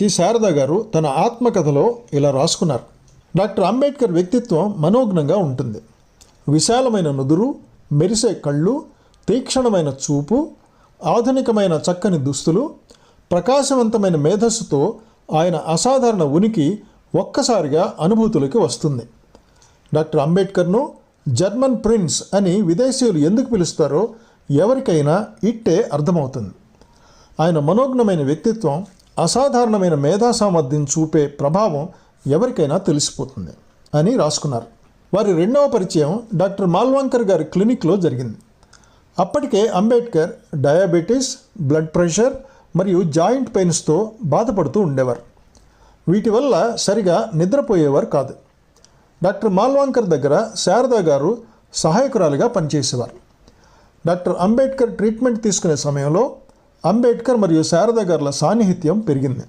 శ్రీ శారద గారు తన ఆత్మకథలో ఇలా రాసుకున్నారు. డాక్టర్ అంబేద్కర్ వ్యక్తిత్వం మనోజ్ఞంగా ఉంటుంది. విశాలమైన నుదురు మెరిసే కళ్ళు తీక్షణమైన చూపు ఆధునికమైన చక్కని దుస్తులు ప్రకాశవంతమైన మేధస్సుతో ఆయన అసాధారణ ఉనికి ఒక్కసారిగా అనుభూతులకి వస్తుంది. డాక్టర్ అంబేద్కర్ను జర్మన్ ప్రిన్స్ అని విదేశీయులు ఎందుకు పిలుస్తారో ఎవరికైనా ఇట్టే అర్థమవుతుంది. ఆయన మనోజ్ఞమైన వ్యక్తిత్వం అసాధారణమైన మేధా సామర్థ్యం చూపే ప్రభావం ఎవరికైనా తెలిసిపోతుంది అని రాసుకున్నారు. వారి రెండవ పరిచయం డాక్టర్ మాల్వాంకర్ గారి క్లినిక్లో జరిగింది. అప్పటికే అంబేద్కర్ డయాబెటీస్ బ్లడ్ ప్రెషర్ మరియు జాయింట్ పెయిన్స్తో బాధపడుతూ ఉండేవారు. వీటి వల్ల సరిగా నిద్రపోయేవారు కాదు. డాక్టర్ మాల్వాంకర్ దగ్గర శారదా గారు సహాయకురాలిగా పనిచేసేవారు. డాక్టర్ అంబేద్కర్ ట్రీట్మెంట్ తీసుకునే సమయంలో అంబేద్కర్ మరియు శారదా గారుల సాన్నిహిత్యం పెరిగింది.